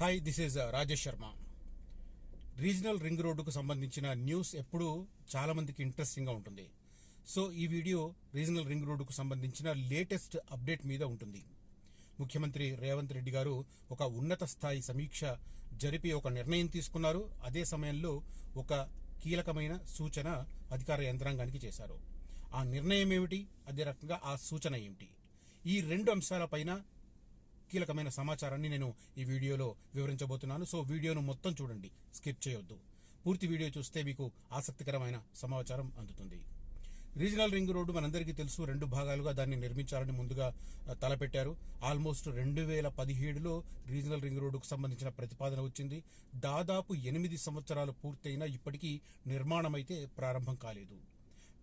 Hi this is Rajesh Sharma regional ring రోడ్డుకు సంబంధించిన news ఎప్పుడూ చాలామందికి ఇంట్రెస్టింగ్గా ఉంటుంది. సో ఈ వీడియో రీజనల్ రింగ్ రోడ్డుకు సంబంధించిన లేటెస్ట్ అప్డేట్ మీద ఉంటుంది. ముఖ్యమంత్రి రేవంత్ రెడ్డి గారు ఒక ఉన్నత స్థాయి సమీక్ష జరిపి ఒక నిర్ణయం తీసుకున్నారు. అదే సమయంలో ఒక కీలకమైన సూచన అధికార యంత్రాంగానికి చేశారు. ఆ నిర్ణయం ఏమిటి? అదే రకంగా ఆ సూచన ఏమిటి? ఈ రెండు అంశాలపైన కీలకమైన సమాచారాన్ని నేను ఈ వీడియోలో వివరించబోతున్నాను. సో వీడియోను మొత్తం చూడండి. స్కిప్ చేయొద్దు. పూర్తి వీడియో చూస్తే మీకు ఆసక్తికరమైన సమాచారం అందుతుంది. రీజనల్ రింగ్ రోడ్డు మనందరికీ తెలుసు. రెండు భాగాలుగా దాన్ని నిర్మించాలని ముందుగా తలపెట్టారు. ఆల్మోస్ట్ రెండు వేల పదిహేడులో రీజనల్ రింగ్ రోడ్డుకు సంబంధించిన ప్రతిపాదన వచ్చింది. దాదాపు ఎనిమిది సంవత్సరాలు పూర్తయినా ఇప్పటికీ నిర్మాణం అయితే ప్రారంభం కాలేదు.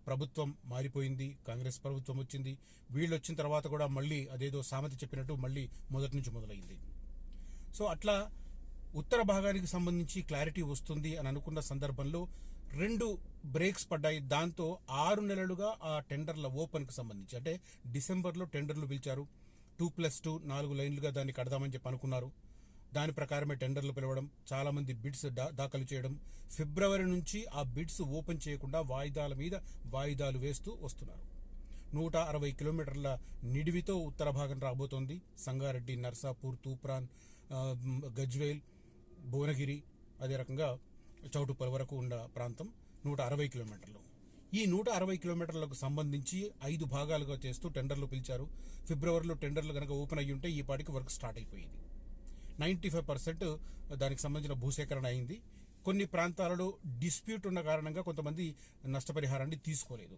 ప్రభుత్వం మారిపోయింది కాంగ్రెస్ ప్రభుత్వం వచ్చింది. వీళ్ళు వచ్చిన తర్వాత కూడా మళ్ళీ అదేదో సామెత చెప్పినట్టు మళ్ళీ మొదటి నుంచి మొదలైంది. సో అట్లా ఉత్తర భాగానికి సంబంధించి క్లారిటీ వస్తుంది అని అనుకున్న సందర్భంలో రెండు బ్రేక్స్ పడ్డాయి. దాంతో ఆరు నెలలుగా ఆ టెండర్ల ఓపెన్కి సంబంధించి అంటే డిసెంబర్లో టెండర్లు పిలిచారు. టూ ప్లస్ టూ నాలుగు లైన్లుగా దాన్ని కడదామని చెప్పి అనుకున్నారు. దాని ప్రకారమే టెండర్లు పిలవడం చాలా మంది బిడ్స్ దా- దాఖలు చేయడం ఫిబ్రవరి నుంచి ఆ బిడ్స్ ఓపెన్ చేయకుండా వాయిదాల మీద వాయిదాలు వేస్తూ వస్తున్నారు. నూట అరవై కిలోమీటర్ల నిడివితో ఉత్తర భాగం రాబోతోంది. సంగారెడ్డి నర్సాపూర్ తూప్రాన్ గజ్వేల్ భువనగిరి అదే రకంగా చౌటుప్పల వరకు ఉన్న ప్రాంతం నూట అరవై కిలోమీటర్లు. ఈ నూట అరవై కిలోమీటర్లకు సంబంధించి ఐదు భాగాలుగా చేస్తూ టెండర్లు పిలిచారు. ఫిబ్రవరిలో టెండర్లు కనుక ఓపెన్ అయ్యి ఉంటే ఈ పాటికి వర్క్ స్టార్ట్ అయిపోయింది. నైంటీ ఫైవ్ పర్సెంట్ దానికి సంబంధించిన భూసేకరణ అయింది. కొన్ని ప్రాంతాలలో డిస్ప్యూట్ ఉన్న కారణంగా కొంతమంది నష్టపరిహారాన్ని తీసుకోలేదు.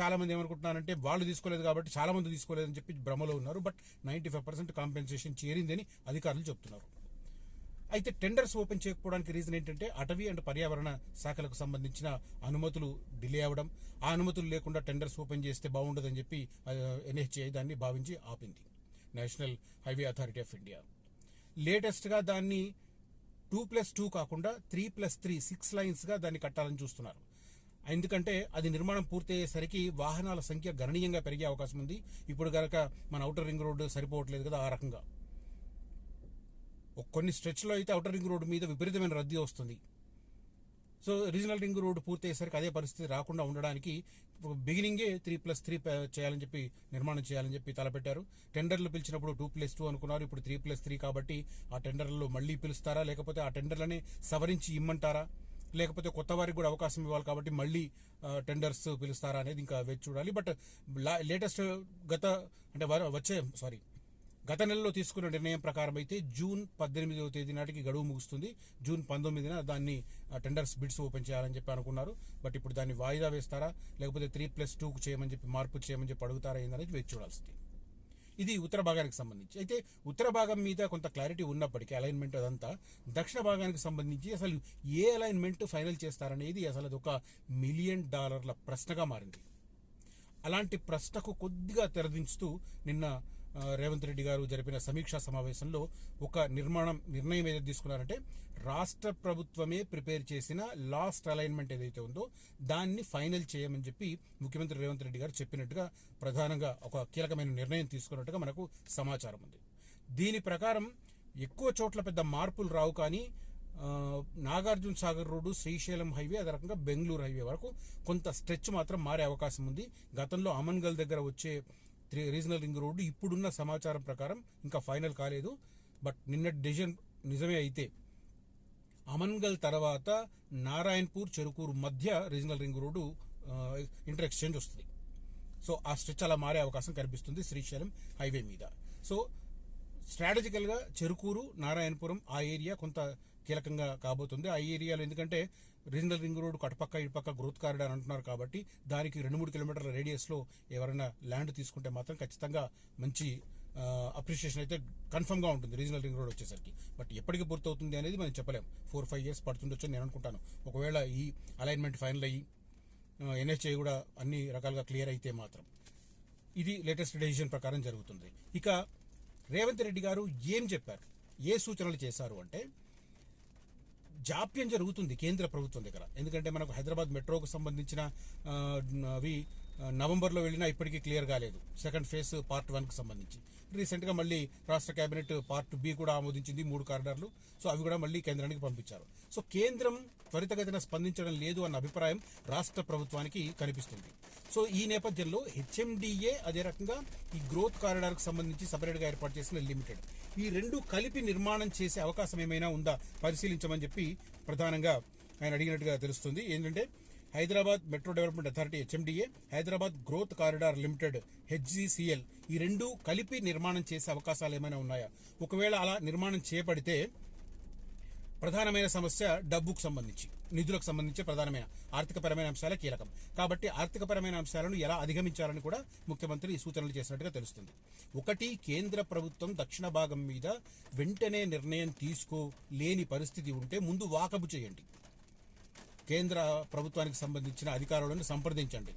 చాలామంది ఏమనుకుంటున్నారంటే వాళ్ళు తీసుకోలేదు కాబట్టి చాలామంది తీసుకోలేదని చెప్పి భ్రమలో ఉన్నారు. But ninety five percent compensation చేరిందని అధికారులు చెప్తున్నారు అయితే టెండర్స్ ఓపెన్ చేయకపోవడానికి రీజన్ ఏంటంటే అటవీ అండ్ పర్యావరణ శాఖలకు సంబంధించిన అనుమతులు డిలే అవ్వడం ఆ అనుమతులు లేకుండా టెండర్స్ ఓపెన్ చేస్తే బాగుండదని చెప్పి ఎన్హెచ్ఐ దాన్ని భావించి ఆపింది national highway authority of India. లేటెస్ట్గా దాన్ని టూ ప్లస్ టూ కాకుండా త్రీ ప్లస్ త్రీ సిక్స్ లైన్స్గా దాన్ని కట్టాలని చూస్తున్నారు. ఎందుకంటే అది నిర్మాణం పూర్తయ్యేసరికి వాహనాల సంఖ్య గణనీయంగా పెరిగే అవకాశం ఉంది. ఇప్పుడు గనక మన అవుటర్ రింగ్ రోడ్డు సరిపోవట్లేదు కదా ఆ రకంగా. కొన్ని స్ట్రెచ్లో అయితే అవుటర్ రింగ్ రోడ్డు మీద విపరీతమైన రద్దీ వస్తుంది. సో రీజనల్ రింగ్ రోడ్డు పూర్తయ్యేసరికి అదే పరిస్థితి రాకుండా ఉండడానికి బిగినింగే త్రీ ప్లస్ త్రీ చేయాలని చెప్పి నిర్మాణం చేయాలని చెప్పి తలపెట్టారు. టెండర్లు పిలిచినప్పుడు టూ ప్లస్ టూ అనుకున్నారు. ఇప్పుడు త్రీ ప్లస్ త్రీ కాబట్టి ఆ టెండర్లు మళ్ళీ పిలుస్తారా? లేకపోతే ఆ టెండర్లనే సవరించి ఇమ్మంటారా? లేకపోతే కొత్త వారికి కూడా అవకాశం ఇవ్వాలి కాబట్టి మళ్ళీ టెండర్స్ పిలుస్తారా అనేది ఇంకా వేచి చూడాలి. బట్ లా- లేటెస్ట్ గత అంటే వచ్చే సారీ గత నెలలో తీసుకున్న నిర్ణయం ప్రకారం అయితే జూన్ పద్దెనిమిదవ తేదీ నాటికి గడువు ముగుస్తుంది. జూన్ పంతొమ్మిదిన దాన్ని టెండర్స్ బిడ్స్ ఓపెన్ చేయాలని చెప్పి అనుకున్నారు. బట్ ఇప్పుడు దాన్ని వాయిదా వేస్తారా? లేకపోతే త్రీ ప్లస్ టూకు చేయమని చెప్పి మార్పు చేయమని చెప్పి అడుగుతారా ఏందనేది వేచి చూడాల్సింది. ఇది ఉత్తర భాగానికి సంబంధించి. అయితే ఉత్తర భాగం మీద కొంత క్లారిటీ ఉన్నప్పటికీ అలైన్మెంట్ అదంతా దక్షిణ భాగానికి సంబంధించి అసలు ఏ అలైన్మెంట్ ఫైనల్ చేస్తారనేది అసలు అది ఒక మిలియన్ డాలర్ల ప్రశ్నగా మారింది. అలాంటి ప్రశ్నకు కొద్దిగా తెరదించుతూ నిన్న రేవంత్ రెడ్డి గారు జరిపిన సమీక్షా సమావేశంలో ఒక నిర్మాణం నిర్ణయం ఏదైతే తీసుకున్నారంటే రాష్ట్ర ప్రభుత్వమే ప్రిపేర్ చేసిన లాస్ట్ అలైన్మెంట్ ఏదైతే ఉందో దాన్ని ఫైనల్ చేయమని చెప్పి ముఖ్యమంత్రి రేవంత్ రెడ్డి గారు చెప్పినట్టుగా ప్రధానంగా ఒక కీలకమైన నిర్ణయం తీసుకున్నట్టుగా మనకు సమాచారం ఉంది. దీని ప్రకారం ఎక్కువ చోట్ల పెద్ద మార్పులు రావు కానీ నాగార్జున సాగర్ రోడ్డు శ్రీశైలం హైవే అదే రకంగా బెంగళూరు హైవే వరకు కొంత స్ట్రెచ్ మాత్రం మారే అవకాశం ఉంది. గతంలో అమన్గల్ దగ్గర వచ్చే త్రీ రీజనల్ రింగ్ రోడ్డు ఇప్పుడున్న సమాచారం ప్రకారం ఇంకా ఫైనల్ కాలేదు. బట్ నిన్న డిసిజన్ నిజమే అయితే అమన్గల్ తర్వాత నారాయణపూర్ చెరుకూరు మధ్య regional ring road inter exchange వస్తుంది. సో ఆ స్ట్రెచ్ అలా మారే అవకాశం కనిపిస్తుంది శ్రీశైలం హైవే మీద. సో స్ట్రాటజికల్గా చెరుకూరు నారాయణపురం ఆ ఏరియా కొంత కీలకంగా కాబోతుంది. ఆ ఏరియాలో ఎందుకంటే రీజనల్ రింగ్ రోడ్ అటుపక్క ఇటుపక్క గ్రోత్ కారిడార్ అంటున్నారు కాబట్టి దానికి రెండు మూడు కిలోమీటర్ల రేడియస్లో ఎవరైనా ల్యాండ్ తీసుకుంటే మాత్రం ఖచ్చితంగా మంచి అప్రిషియేషన్ అయితే కన్ఫర్మ్గా ఉంటుంది రీజనల్ రింగ్ రోడ్ వచ్చేసరికి. బట్ ఎప్పటికి పూర్తవుతుంది అనేది మనం చెప్పలేం. ఫోర్ ఫైవ్ ఇయర్స్ పడుతుండొచ్చు నేను అనుకుంటాను. ఒకవేళ ఈ అలైన్మెంట్ ఫైనల్ అయ్యి ఎన్హెచ్ఐ కూడా అన్ని రకాలుగా క్లియర్ అయితే మాత్రం ఇది లేటెస్ట్ డెసిషన్ ప్రకారం జరుగుతుంది. ఇక రేవంత్ రెడ్డి గారు ఏం చెప్పారు? ఏ సూచనలు చేశారు అంటే జాప్యం జరుగుతుంది కేంద్ర ప్రభుత్వం దగ్గర. ఎందుకంటే మనకు హైదరాబాద్ మెట్రోకు సంబంధించిన అవి నవంబర్లో వెళ్ళినా ఇప్పటికీ క్లియర్ కాలేదు. సెకండ్ ఫేజ్ పార్ట్ వన్కి సంబంధించి. రీసెంట్గా మళ్ళీ రాష్ట్ర కేబినెట్ పార్ట్ బి కూడా ఆమోదించింది మూడు కారిడార్లు. సో అవి కూడా మళ్ళీ కేంద్రానికి పంపించారు. సో కేంద్రం త్వరితగతిన స్పందించడం లేదు అన్న అభిప్రాయం రాష్ట్ర ప్రభుత్వానికి కనిపిస్తుంది. సో ఈ నేపథ్యంలో హెచ్ఎండిఏ అదే రకంగా ఈ గ్రోత్ కారిడార్కు సంబంధించి సపరేట్గా ఏర్పాటు చేసిన లిమిటెడ్. ఈ రెండు కలిపి నిర్మాణం చేసే అవకాశం ఏమైనా ఉందా? పరిశీలించమని చెప్పి ప్రధానంగా ఆయన అడిగినట్టుగా తెలుస్తుంది. ఏంటంటే Hyderabad metro development authority HMDA Hyderabad growth corridor limited HGCL ఈ రెండు కలిపి నిర్మాణం చేసే అవకాశాలు ఏమైనా ఉన్నాయా? ఒకవేళ అలా నిర్మాణం చేపడితే ప్రధానమైన సమస్య డబ్బుకు సంబంధించి నిధులకు సంబంధించి ప్రధానమైన ఆర్థికపరమైన అంశాలే కీలకం. కాబట్టి ఆర్థికపరమైన అంశాలను ఎలా అధిగమించాలని కూడా ముఖ్యమంత్రి సూచనలు చేసినట్టుగా తెలుస్తుంది. ఒకటి కేంద్ర ప్రభుత్వం దక్షిణ భాగం మీద వెంటనే నిర్ణయం తీసుకోలేని పరిస్థితి ఉంటే ముందు వాకబు చేయండి. కేంద్ర ప్రభుత్వానికి సంబంధించిన అధికారులను సంప్రదించండి.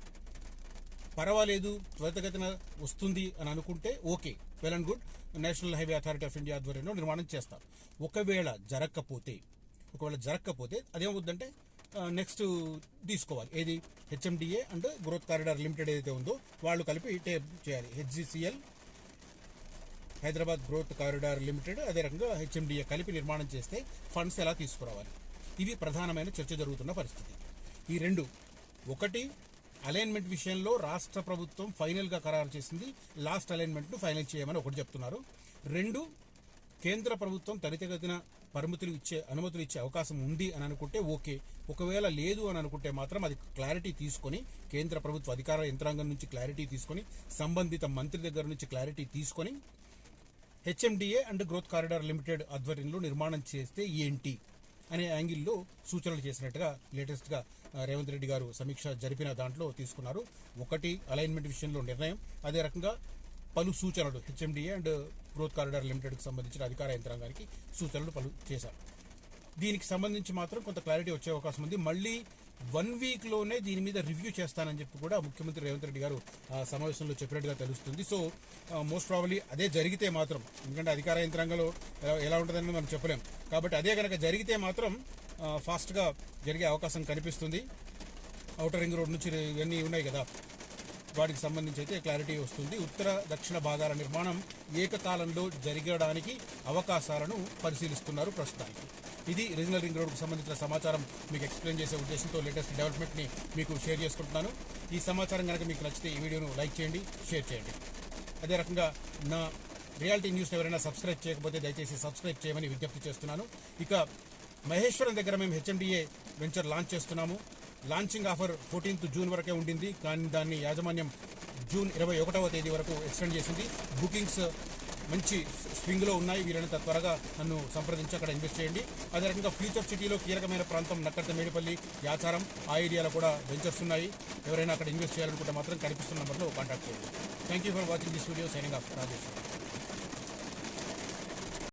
పర్వాలేదు త్వరితగతిన వస్తుంది అని అనుకుంటే okay well and good. National highway authority of India ఆధ్వర్యంలో నిర్మాణం చేస్తారు. ఒకవేళ జరగకపోతే ఒకవేళ జరగకపోతే అదేమవుద్దంటే నెక్స్ట్ తీసుకోవాలి. ఏది? HMDA and growth corridor limited ఏదైతే ఉందో వాళ్ళు కలిపి టేప్ చేయాలి. HGCL Hyderabad growth corridor limited అదే రకంగా హెచ్ఎండిఏ కలిపి నిర్మాణం చేస్తే ఫండ్స్ ఎలా తీసుకురావాలి? ఇవి ప్రధానమైన చర్చ జరుగుతున్న పరిస్థితి. ఈ రెండు ఒకటి అలైన్మెంట్ విషయంలో రాష్ట్ర ప్రభుత్వం ఫైనల్గా ఖరారు చేసింది. లాస్ట్ అలైన్మెంట్ను ఫైనల్ చేయమని ఒకటి చెప్తున్నారు. రెండు కేంద్ర ప్రభుత్వం త్వరితగతిన పరిమితులు ఇచ్చే అనుమతులు ఇచ్చే అవకాశం ఉంది అని అనుకుంటే ఓకే. ఒకవేళ లేదు అని అనుకుంటే మాత్రం అది క్లారిటీ తీసుకొని కేంద్ర ప్రభుత్వ అధికార యంత్రాంగం నుంచి క్లారిటీ తీసుకొని సంబంధిత మంత్రి దగ్గర నుంచి క్లారిటీ తీసుకొని HMDA and growth corridor limited ఆధ్వర్యంలో నిర్మాణం చేస్తే ఏంటి? అనే యాంగిల్లో సూచనలు చేసినట్టుగా లేటెస్ట్గా రేవంత్ రెడ్డి గారు సమీక్ష జరిపిన దాంట్లో తీసుకున్నారు. ఒకటి అలైన్మెంట్ విషయంలో నిర్ణయం. అదే రకంగా పలు సూచనలు హెచ్ఎండిఏ అండ్ గ్రోత్ కారిడార్ లిమిటెడ్కి సంబంధించిన అధికార యంత్రాంగానికి సూచనలు పలు చేశారు. దీనికి సంబంధించి మాత్రం కొంత క్లారిటీ వచ్చే అవకాశం ఉంది. మళ్ళీ వన్ వీక్లోనే దీని మీద రివ్యూ చేస్తానని చెప్పి కూడా ముఖ్యమంత్రి రేవంత్ రెడ్డి గారు సమావేశంలో చెప్పినట్టుగా తెలుస్తుంది. సో మోస్ట్ ప్రాబ్లీ అదే జరిగితే మాత్రం ఎందుకంటే అధికార యంత్రాంగంలో ఎలా- ఉంటుందని మనం చెప్పలేం. కాబట్టి అదే కనుక జరిగితే మాత్రం ఫాస్ట్గా జరిగే అవకాశం కనిపిస్తుంది. ఔటర్ రింగ్ రోడ్ నుంచి ఇవన్నీ ఉన్నాయి కదా. వాటికి సంబంధించి అయితే క్లారిటీ వస్తుంది. ఉత్తర దక్షిణ భాగాల నిర్మాణం ఏకకాలంలో జరగడానికి అవకాశాలను పరిశీలిస్తున్నారు ప్రస్తుతానికి. ఇది రీజనల్ రింగ్ రోడ్కు సంబంధించిన సమాచారం మీకు ఎక్స్ప్లెయిన్ చేసే ఉద్దేశంతో లేటెస్ట్ డెవలప్మెంట్ని మీకు షేర్ చేసుకుంటున్నాను. ఈ సమాచారం కనుక మీకు నచ్చితే ఈ వీడియోను లైక్ చేయండి షేర్ చేయండి. అదే రకంగా నా రియాలిటీ న్యూస్ ఎవరైనా సబ్స్క్రైబ్ చేయకపోతే దయచేసి సబ్స్క్రైబ్ చేయమని విజ్ఞప్తి చేస్తున్నాను. ఇక మహేశ్వరం దగ్గర మేము హెచ్ఎండిఏ వెంచర్ లాంచ్ చేస్తున్నాము. లాంచింగ్ ఆఫర్ ఫోర్టీన్త్ జూన్ వరకే ఉండింది. కానీ దాన్ని యాజమాన్యం జూన్ ఇరవై ఒకటవ తేదీ వరకు ఎక్స్టెండ్ చేసింది. బుకింగ్స్ మంచి స్వింగ్లో ఉన్నాయి. వీలైనంత త్వరగా నన్ను సంప్రదించి అక్కడ ఇన్వెస్ట్ చేయండి. అదే రకంగా ఫ్యూచర్ సిటీలో కీలకమైన ప్రాంతం నక్కర్త మేడిపల్లి యాచారం ఆ ఏరియాలో కూడా వెంచర్స్ ఉన్నాయి. ఎవరైనా అక్కడ ఇన్వెస్ట్ చేయాలనుకుంటే మాత్రం కనిపిస్తున్న నెంబర్లో కాంటాక్ట్ చేయండి. Thank you for watching this video signing off Rajesh.